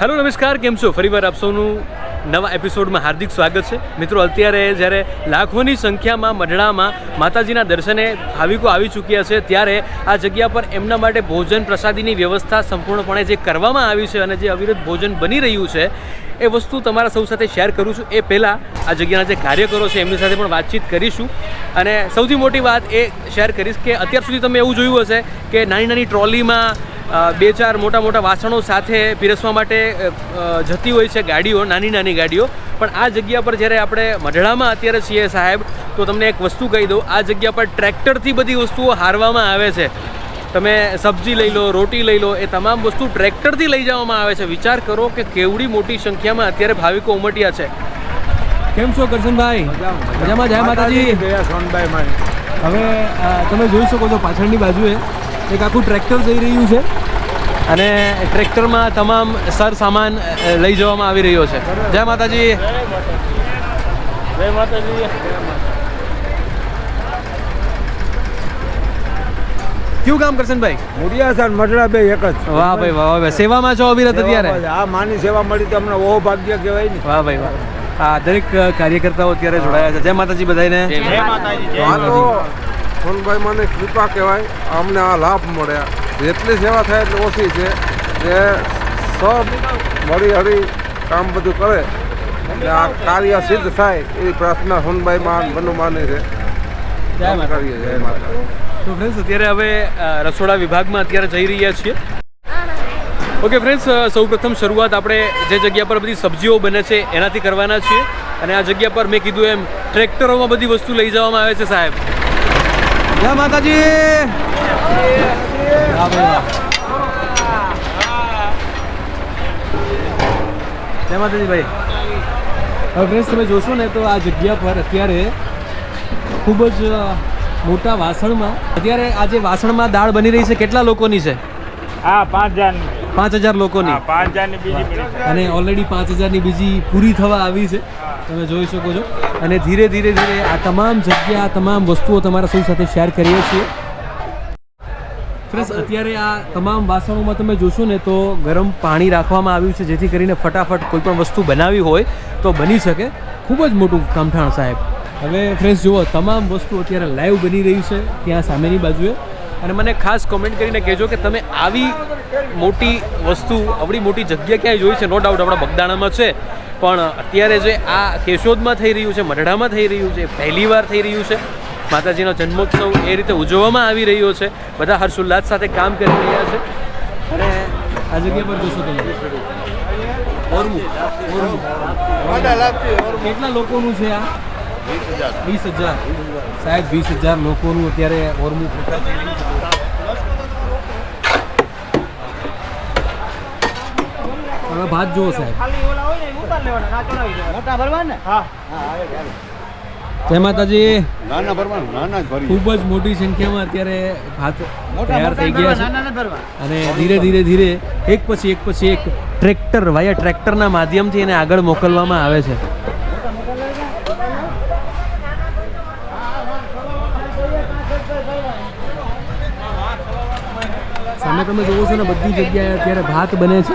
Hello, નમસ્કાર, કેમ છો? ફરીવાર આપ સૌનું નવા એપિસોડમાં હાર્દિક સ્વાગત છે. મિત્રો, અત્યારે જ્યારે લાખોની સંખ્યામાં મઢડામાં માતાજીના દર્શને ભાવિકો આવી ચૂક્યા છે, ત્યારે આ જગ્યા પર એમના માટે ભોજન પ્રસાદીની વ્યવસ્થા સંપૂર્ણપણે જે કરવામાં આવી છે અને જે અવિરત ભોજન બની રહ્યું છે એ વસ્તુ તમારા સૌ સાથે શેર કરું છું. એ પહેલાં આ જગ્યાના જે કાર્યકરો છે, એમની સાથે પણ વાતચીત કરીશું. અને સૌથી મોટી વાત એ શેર કરીશ કે અત્યાર સુધી તમે એવું જોયું હશે કે નાની નાની ટ્રોલીમાં બે ચાર મોટા મોટા વાસણો સાથે પીરસવા માટે જતી હોય છે ગાડીઓ, નાની નાની ગાડીઓ. પણ આ જગ્યા પર જ્યારે આપણે મઢડામાં અત્યારે છીએ સાહેબ, તો તમને એક વસ્તુ કહી દઉં. આ જગ્યા પર ટ્રેક્ટરથી બધી વસ્તુઓ હારવામાં આવે છે. તમે સબ્જી લઈ લો રોટી લઈ લો એ તમામ વસ્તુ ટ્રેક્ટરથી લઈ જવામાં આવે છે. વિચાર કરો કે કેવડી મોટી સંખ્યામાં અત્યારે ભાવિકો ઉમટ્યા છે. કેમ છો કરશનભાઈ? મજામાં? જય માતાજી. હવે તમે જોઈ શકો છો પાછળની બાજુએ એક આખું ટ્રેક્ટર જઈ રહ્યું છે. અને ટ્રેક્ટરમાં તમામ સર સામાન લઈ જવામાં આવી રહ્યો છે. જય માતાજી. જય માતાજી. કયું કામ કરશનભાઈ? મુડિયા સર મઢડા બે એક જ. વાહ ભાઈ વાહ ભાઈ. સેવામાં છો અવિરત અત્યારે? આ માની સેવા મળી તો અમને ઓહો ભાગ્ય કહેવાય ને. વાહ ભાઈ વાહ. આ દરેક કાર્યકર્તાઓ અત્યારે જોડાયા છે. જય માતાજી બધાને જય માતાજી. સોનભાઈ મને કૃપા કહેવાય. અમને આ લાભ મળ્યા. જેટલી સેવા થાય એટલી ઓછી છે. જે સબ મળી હળી કામ બધું કરે એટલે આ કાર્ય સિદ્ધ થાય એવી પ્રાર્થના સોનભાઈ માન બનુમાની છે. જય માતા કરીએ જય માતા તો ફ્રેન્ડ્સ અત્યારે હવે રસોડા વિભાગમાં અત્યારે જઈ રહ્યા છીએ. ઓકે ફ્રેન્ડ્સ સૌપ્રથમ શરૂઆત આપણે જે જગ્યા પર બધી સબ્જીઓ બને છે એનાથી કરવાના છીએ. અને આ જગ્યા પર મેં કીધું એમ, ટ્રેક્ટરોમાં બધી વસ્તુ લઈ જવામાં આવે છે, સાહેબ. જય માતાજી! જય માતાજી ભાઈ. હવે ફ્રેન્ડ્સ તમે જોશો ને તો આ જગ્યા પર અત્યારે ખૂબ જ મોટા વાસણમાં? અત્યારે આ જે વાસણમાં દાળ બની રહી છે કેટલા લોકોની છે? હા પાંચ હજાર પાંચ હજાર લોકોની? પાંચ હજારની બીજી અને ઓલરેડી પાંચ હજારની બીજી પૂરી થવા આવી છે. તમે જોઈ શકો છો. અને ધીરે ધીરે ધીરે આ તમામ જગ્યા આ તમામ વસ્તુઓ તમારા સૌ સાથે શેર કરીએ છીએ. ફ્રેન્ડ્સ અત્યારે આ તમામ વાસણોમાં તમે જોશો ને તો ગરમ પાણી રાખવામાં આવ્યું છે જેથી કરીને ફટાફટ કોઈ પણ વસ્તુ બનાવી હોય તો બની શકે. ખૂબ જ મોટું કામઠાણ સાહેબ. હવે ફ્રેન્ડ્સ જુઓ તમામ વસ્તુ અત્યારે લાઈવ બની રહી છે ત્યાં સામેની બાજુએ. અને મને ખાસ કોમેન્ટ કરીને કહેજો કે તમે આવી મોટી વસ્તુ આવડી મોટી જગ્યા ક્યાંય જોઈ છે? નો ડાઉટ આપણા બગદાણામાં છે. પણ અત્યારે જે આ કેશોદમાં થઈ રહ્યું છે મઢડામાં થઈ રહ્યું છે પહેલીવાર થઈ રહ્યું છે. માતાજીનો જન્મોત્સવ એ રીતે ઉજવવામાં આવી રહ્યો છે. બધા હર્ષોલ્લાસ સાથે કામ કરી રહ્યા છે. અને આ જગ્યા પર જોશો તમે. ઓરમું. ઓરમું. કેટલા લોકોનું છે આ? વીસ હજાર. સાહેબ વીસ હજાર લોકોનું અત્યારે ઓરમું પ્રકાર થઈ રહ્યું છે. હવે ભાત જુઓ સાહેબ. મોટા ભરવા ને? હા. જય માતાજી. નાના ભરવાનું નાના જ ભરી ખૂબ જ મોટી સંખ્યામાં અત્યારે ભાત તૈયાર થઈ ગયા છે. અને ધીરે ધીરે ધીરે એક પછી એક પછી એક ટ્રેક્ટર વાયા ટ્રેક્ટરના માધ્યમથી એને આગળ મોકલવામાં આવે છે. સામે તમે જોવો છો ને બધી જગ્યાએ અત્યારે ભાત બને છે.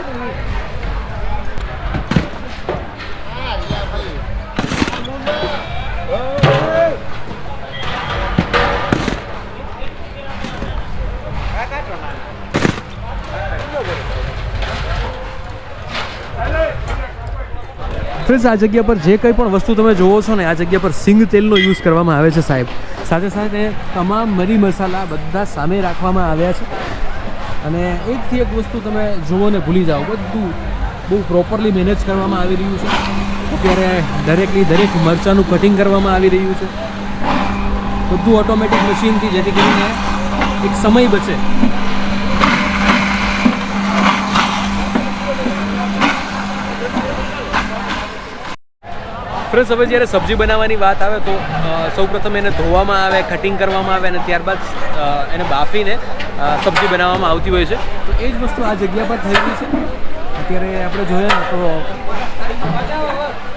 ફ્રેન્ડ્સ આ જગ્યા પર જે કંઈ પણ વસ્તુ તમે જોવો છો ને, આ જગ્યા પર સિંગ તેલનો યુઝ કરવામાં આવે છે સાહેબ. સાથે સાથે તમામ મરી મસાલા બધા સામે રાખવામાં આવ્યા છે. અને એકથી એક વસ્તુ તમે જુઓ ને ભૂલી જાઓ, બધું બહુ પ્રોપરલી મેનેજ કરવામાં આવી રહ્યું છે. અત્યારે દરેકની દરેક મરચાંનું કટિંગ કરવામાં આવી રહ્યું છે. બધું ઓટોમેટિક મશીનથી જેથી કરીને એક સમય બચે. ફ્રેન્ડ્સ, હવે જ્યારે સબ્જી બનાવવાની વાત આવે તો સૌપ્રથમ એને ધોવામાં આવે કટિંગ કરવામાં આવે અને ત્યારબાદ એને બાફીને સબ્જી બનાવવામાં આવતી હોય છે. તો એ જ વસ્તુ આ જગ્યા પર થઈ ગઈ છે. અત્યારે આપણે જોઈએ ને તો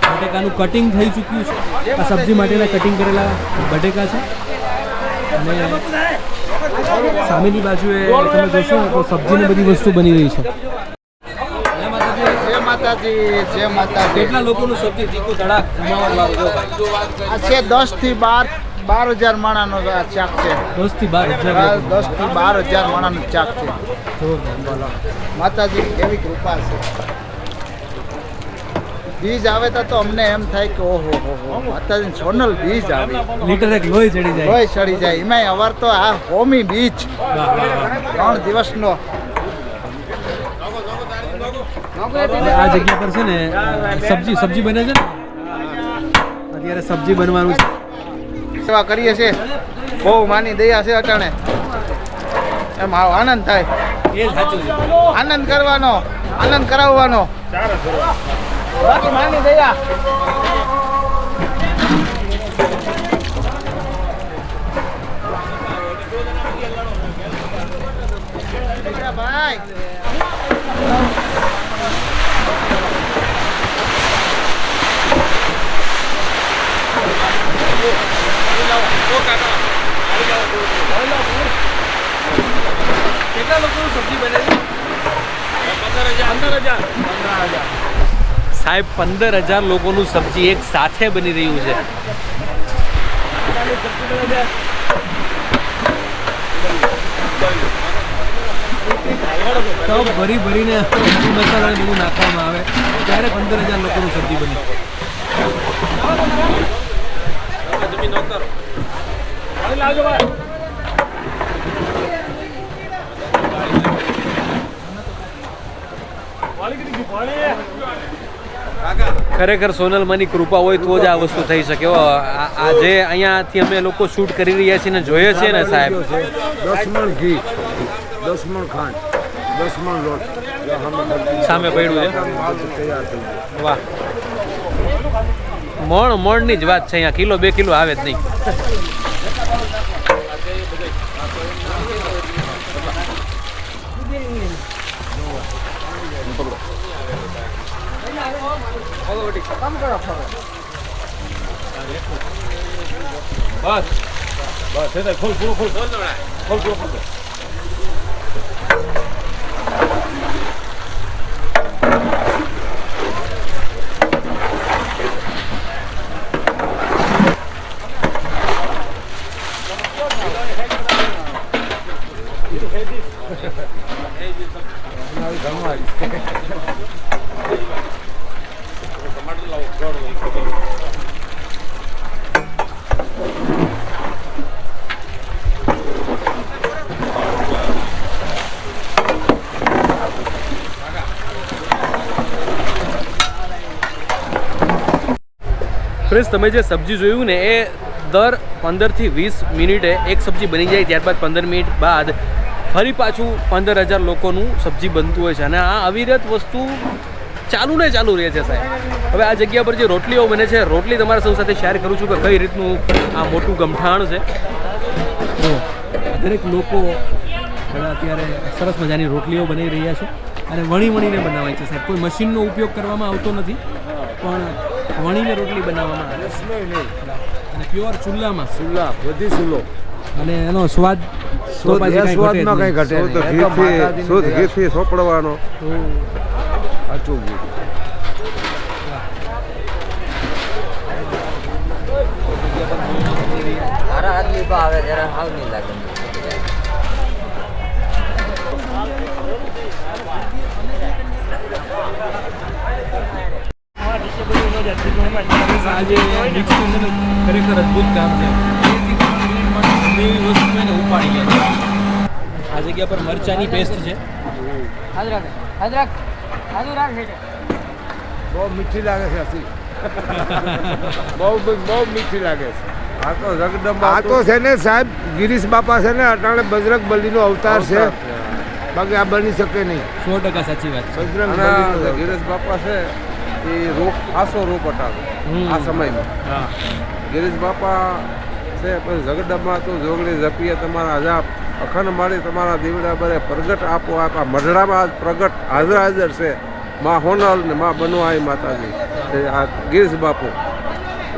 બટેકાનું કટિંગ થઈ ચૂક્યું છે. આ સબ્જી માટેના કટિંગ કરેલા બટેકા છે. અને સામેની બાજુએ તમે જોશો તો સબ્જીની બધી વસ્તુ બની રહી છે. કેટલા લોકોનું સબ્જી તીખું ધડાક આ છે દસથી બાર બાર હજાર માણાનો આ ચાક છે. દસથી બાર હજાર દસથી બાર હજાર માણાનો ચાક છે. માતાજી કેવી કૃપા છે. બીજ આવે તો અમને એમ થાય કે ઓહો હો હો. માતાજી સોનલ બીજ આવે. લીટર એક લોહી ચડી જાય. લોહી ચડી જાય. એમાંય અવાર તો આ હોમી બીજ. ત્રણ દિવસનો. આ જગ્યા પર છે ને સબ્જી સબ્જી બને છે ને? અત્યારે સબ્જી બનવાનું છે. સેવા કરીએ છીએ. બહુ માની દયા છે અટાણે. એમ આનંદ થાય. આનંદ કરવાનો આનંદ કરાવવાનો. બાકી માની દયા. ભાઈ સાહેબ પંદર હજાર લોકોનું સબ્જી એક સાથે બની રહ્યું છે. તો ભરી ભરીને મસાલા બધું નાખવામાં આવે. ત્યારે પંદર હજાર લોકોનું સબ્જી બની. ખરેખર સોનલમાની કૃપા હોય તો જ આ વસ્તુ થઈ શકે. હો. આ આ જે અહીંયાથી અમે લોકો શૂટ કરી રહ્યા છીએ ને જોઈએ છીએ ને સાહેબ. દસમણ ઘી દસમણ ખાંડ દસમણ લોટ સામે પડ્યું છે. વાહ. મણ મણની જ વાત છે અહીંયા. કિલો, બે કિલો આવે જ નહીં. 깜가라 파고. 맞. 맞. 대단. 거기 물어. 거기 물어. 거기 물어. ફ્રેન્ડ્સ, તમે જે સબ્જી જોયું ને, એ દર પંદરથી વીસ મિનિટે એક સબ્જી બની જાય, ત્યારબાદ પંદર મિનિટ બાદ ફરી પાછું પંદર હજાર લોકોનું સબ્જી બનતું હોય છે. અને આ અવિરત વસ્તુ ચાલુ ને ચાલુ રહે છે, સાહેબ. હવે આ જગ્યા પર જે રોટલીઓ બને છે, રોટલી તમારા સૌ સાથે શેર કરું છું કે કઈ રીતનું આ મોટું ગમઠાણ છે. દરેક લોકો અત્યારે સરસ મજાની રોટલીઓ બનાવી રહ્યા છે અને વણી વણીને બનાવાય છે, સાહેબ. કોઈ મશીનનો ઉપયોગ કરવામાં આવતો નથી, પણ વણીને રોટલી બનાવવામાં આવે છે. અને પ્યોર ચૂલામાં. ચૂલા બધી ચૂલો. અને એનો સ્વાદ તો પાછી કાંઈ ઘટે નહીં. શુદ્ધ ઘીથી સોપડવાનો. સાચું ઘી આવે ત્યારે હાવ નહીં લાગે આજે છે ખરેખર અદ્ભુત કામ છે. એવી વસ્તુ એને ઉપાડી લે છે. આ જગ્યા પર મરચાની પેસ્ટ છે. બહુ મીઠી લાગે છે હસી. બહુ બહુ મીઠી લાગે છે. આ તો જગદંબા આ તો છે ને સાહેબ ગિરીશ બાપા છે ને અટાણે બજરંગ બલીનો અવતાર છે. બાકી આ બની શકે નહીં. સો ટકા સાચી વાત છે. બજરંગ ગિરીશ બાપા છે એ રોગ આસો રોગ હટાવે. આ સમયમાં. ગિરીશ બાપા છે પણ ઝગડામાં તો જોગણી ઝપીએ તમારા અજાપ અખંડ મારી તમારા દીવડા બરે પ્રગટ આપો. આપા મઢડામાં આજ પ્રગટ હાજર હાજર છે માં હોનલ ને માં બનવાઈ માતાજી. આ ગિરીશ બાપુ.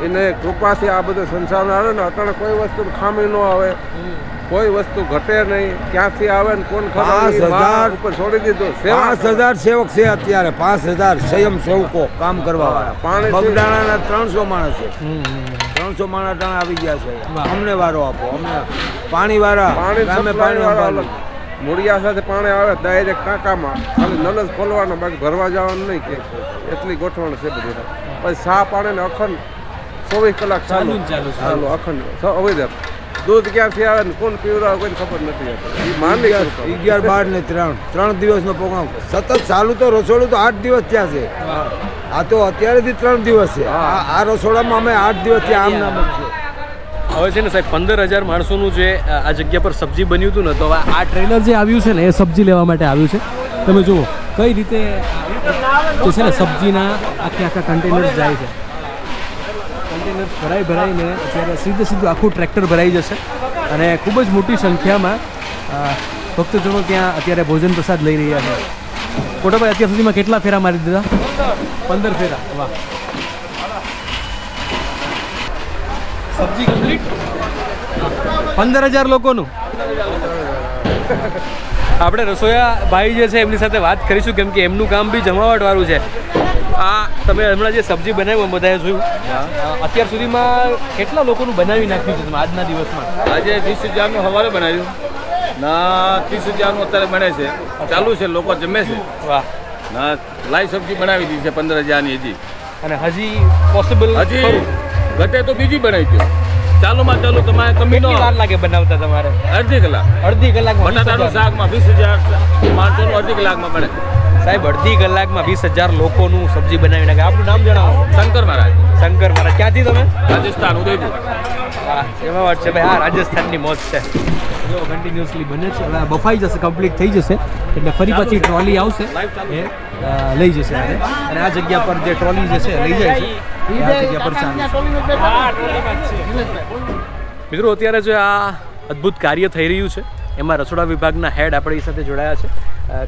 એને કૃપાથી આ બધો સંસાર આવે ને અત્યારે કોઈ વસ્તુ ખામી ન આવે. કોઈ વસ્તુ ઘટે નહીં. ક્યાંથી આવે ને કોણ પાંચ હજાર- ઉપર છોડી દીધું. પાંચ હજાર સેવક છે અત્યારે. પાંચ હજાર સંયમ સેવકો કામ કરવા વાળા. પાણી. બગદાણાના ત્રણસો માણસ છે. ત્રણસો માણસ ટાણા આવી ગયા છે. અમને વારો આપો. અમને પાણી વાળા પાણી પાણી મૂળિયા સાથે પાણી આવે ડાયરેક્ટ ટાંકામાં. ખાલી નલજ જ ખોલવાનો બાકી ભરવા જવાનું નહીં કે. એટલી ગોઠવણ છે બધી. પછી સા પાણી ને અખંડ ચોવીસ કલાક ચાલુ. ચાલુ અખંડ. સ- અવિરત દૂધ ક્યાંથી આવે ને કોણ પીવડાવે કોઈને ખબર નથી માની અગિયાર બાર ને ત્રણ. ત્રણ દિવસનો પ્રોગ્રામ. સતત ચાલુ તો રસોડું તો આઠ દિવસ ત્યાં છે. આ તો અત્યારેથી ત્રણ દિવસ છે. આ રસોડામાં અમે આઠ દિવસથી આમ નામ છે. હવે છે ને સાહેબ પંદર હજાર માણસોનું જે આ જગ્યા પર સબ્જી બન્યું હતું ને તો હવે આ ટ્રેલર જે આવ્યું છે ને એ સબ્જી લેવા માટે આવ્યું છે. તમે જુઓ કઈ રીતે છે ને સબ્જીના આખી આખા કન્ટેનર્સ જાય છે. કન્ટેનર્સ ભરાઈ ભરાઈને અત્યારે સીધે સીધું આખું ટ્રેક્ટર ભરાઈ જશે. અને ખૂબ જ મોટી સંખ્યામાં ભક્તજનો ત્યાં અત્યારે ભોજન પ્રસાદ લઈ રહ્યા છે. કોટાભાઈ અત્યાર સુધીમાં કેટલા ફેરા મારી દીધા? પંદર ફેરા. વાહ. સબ્જી કમ્પ્લીટ પંદર હજાર લોકોનું. આપણે રસોયા ભાઈ જે છે, એમની સાથે વાત કરીશું, કેમ કે એમનું કામ બી જમાવટવાળું છે. આ તમે હમણાં જે સબ્જી બનાવી બધાએ જોયું. અત્યાર સુધીમાં કેટલા લોકોનું બનાવી નાખ્યું છે તમે આજના દિવસમાં? આજે વીસ હજારનું સવારે બનાવ્યું. ના ત્રીસ હજારનું અત્યારે બને છે. ચાલુ છે લોકો જમે છે. વાહ. ના લાઈવ સબ્જી બનાવી દીધી છે પંદર હજારની હજી. અને હજી પોસિબલ હજી ઘટે તો બીજી બનાવી દો. ચાલુમાં ચાલુ તમારે કમી વાર લાગે બનાવતા તમારે? અડધી કલાક. અડધી કલાક બટાટાનું શાકમાં વીસ હજાર માણસોનું અડધી કલાકમાં બને. સાહેબ અડધી કલાકમાં વીસ હજાર લોકોનું સબ્જી બનાવી નાખે આપનું નામ જણાવો. શંકર મહારાજ. શંકર મારા ક્યાંથી તમે? રાજસ્થાન ઉદયપુર. હા એમાં વાત છે. ભાઈ આ રાજસ્થાનની મોજ છે. જો કન્ટિન્યુઅસલી બને છે. હવે બફાઈ જશે કમ્પ્લીટ થઈ જશે. એટલે ફરી પછી ટ્રોલી આવશે. એ લઈ જશે અને આ જગ્યા પર જે ટ્રોલી જે છે લઈ જાય છે. આ જગ્યા પર ચાલે મિત્રો અત્યારે જે આ અદ્ભુત કાર્ય થઈ રહ્યું છે એમાં રસોડા વિભાગના હેડ આપણી સાથે જોડાયા છે.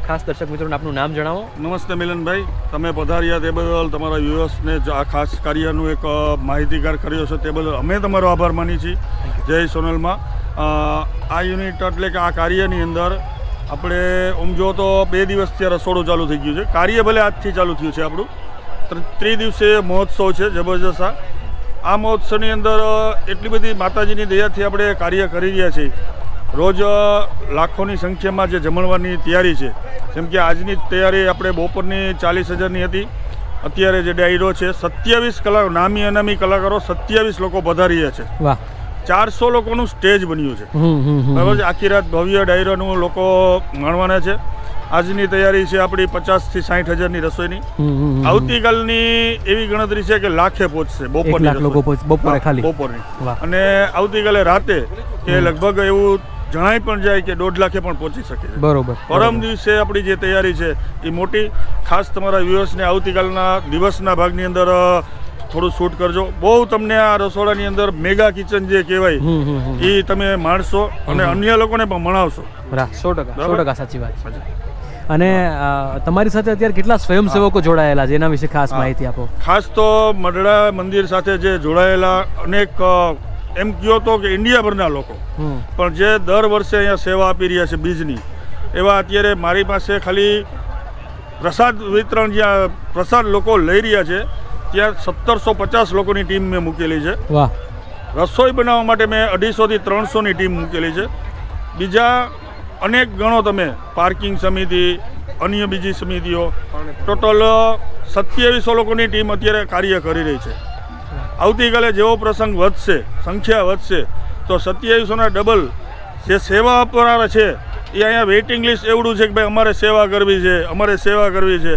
ખાસ દર્શક મિત્રોને આપનું નામ જણાવો. નમસ્તે મિલનભાઈ. તમે પધાર્યા તે બદલ તમારા વ્યુઅર્સને જ આ ખાસ કાર્યનું એક માહિતીગાર કર્યો છે તે બદલ અમે તમારો આભાર માની છીએ. જય સોનલમાં. આ યુનિટ એટલે કે આ કાર્યની અંદર આપણે આમ જો તો બે દિવસથી રસોડું ચાલુ થઈ ગયું છે. કાર્ય ભલે આજથી ચાલુ થયું છે આપણું. ત્ર- ત્રિદિવસીય મહોત્સવ છે જબરજસ્ત આ. મહોત્સવની અંદર એટલી બધી માતાજીની દયાથી આપણે કાર્ય કરી રહ્યા છીએ. રોજ લાખોની સંખ્યામાં જે જમણવારની તૈયારી છે જેમ કે આજની તૈયારી આપણે બપોરની ચાલીસ હજારની હતી. અત્યારે જે ડાયરો છે સત્યાવીસ કલાક નામી અનામી કલાકારો સત્યાવીસ લોકો પધારી રહ્યા છે. ચારસો લોકોનું સ્ટેજ બન્યું છે. બરાબર છે? આખી રાત ભવ્ય ડાયરોનું લોકો માણવાના છે. આજની તૈયારી છે આપણી પચાસથી સાઠ હજારની રસોઈની. આવતીકાલની એવી ગણતરી છે કે લાખે પહોંચશે બપોરની બપોરે ખાલી. બપોરની. અને આવતીકાલે રાતે કે લગભગ એવું જણાય પણ જાય કે દોઢ લાખે પણ પહોંચી શકે છે. બરોબર. પરમ દિવસે આપણી જે તૈયારી છે એ મોટી. ખાસ તમારા વ્યુઅર્સને આવતીકાલના દિવસના ભાગની અંદર થોડું શૂટ કરજો. બહુ તમને આ રસોડાની અંદર મેગા કિચન જે કહેવાય એ તમે માણશો અને અન્ય લોકોને પણ મણાવશો સો ટકા સો ટકા સાચી વાત અને તમારી સાથે અત્યારે કેટલા સ્વયંસેવકો જોડાયેલા છે? એના વિશે ખાસ માહિતી આપો. ખાસ તો મઢડા મંદિર સાથે જે જોડાયેલા અનેક એમ કહો તો કે ઇન્ડિયાભરના લોકો. પણ જે દર વર્ષે અહીંયા સેવા આપી રહ્યા છે બીજની એવા અત્યારે મારી પાસે ખાલી પ્રસાદ વિતરણ જ્યાં પ્રસાદ લોકો લઈ રહ્યા છે ત્યાં સત્તરસો પચાસ લોકોની ટીમ મેં મૂકેલી છે. રસોઈ બનાવવા માટે મેં અઢીસોથી ત્રણસોની ટીમ મૂકેલી છે. બીજા અનેક ગણો તમે પાર્કિંગ સમિતિ અન્ય બીજી સમિતિઓ ટોટલ સત્યાવીસો લોકોની ટીમ અત્યારે કાર્ય કરી રહી છે. આવતીકાલે જેવો પ્રસંગ વધશે સંખ્યા વધશે તો સત્યાવીસોના ડબલ જે સેવા આપનારા છે એ અહીંયા વેઇટિંગ લિસ્ટ એવડું છે કે ભાઈ અમારે સેવા કરવી છે અમારે સેવા કરવી છે.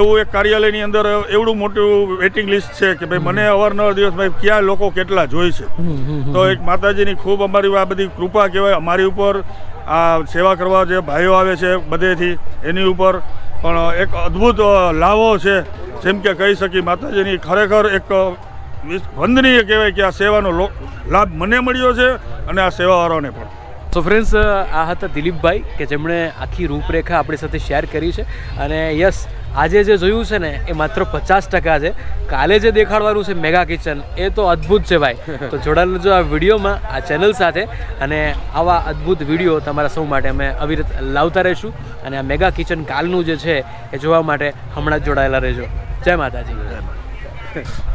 એવું એક કાર્યાલયની અંદર એવડું મોટું વેઇટિંગ લિસ્ટ છે કે ભાઈ મને અવારનવાર દિવસ ભાઈ ક્યાં લોકો કેટલા જોઈ છે. તો એક માતાજીની ખૂબ અમારી આ બધી કૃપા કહેવાય અમારી ઉપર આ સેવા કરવા જે ભાઈઓ આવે છે બધેથી એની ઉપર પણ એક અદ્ભુત લાવો છે. જેમ કે કહી શકી માતાજીની ખરેખર એક વંદનીય કહેવાય કે આ સેવાનો લાભ મને મળ્યો છે અને આ સેવાવાળાને પણ. સો ફ્રેન્ડ્સ આ હતા દિલીપભાઈ કે જેમણે આખી રૂપરેખા આપણી સાથે શેર કરી છે. અને યસ આજે જે જોયું છે ને એ માત્ર પચાસ ટકા છે. કાલે જે દેખાડવાનું છે મેગા કિચન એ તો અદ્ભુત છે ભાઈ. તો જોડાયેલું જો આ વિડીયોમાં આ ચેનલ સાથે. અને આવા અદ્ભુત વીડિયો તમારા સૌ માટે અમે અવિરત લાવતા રહીશું. અને આ મેગા કિચન કાલનું જે છે એ જોવા માટે હમણાં જ જોડાયેલા રહેજો. જય માતાજી.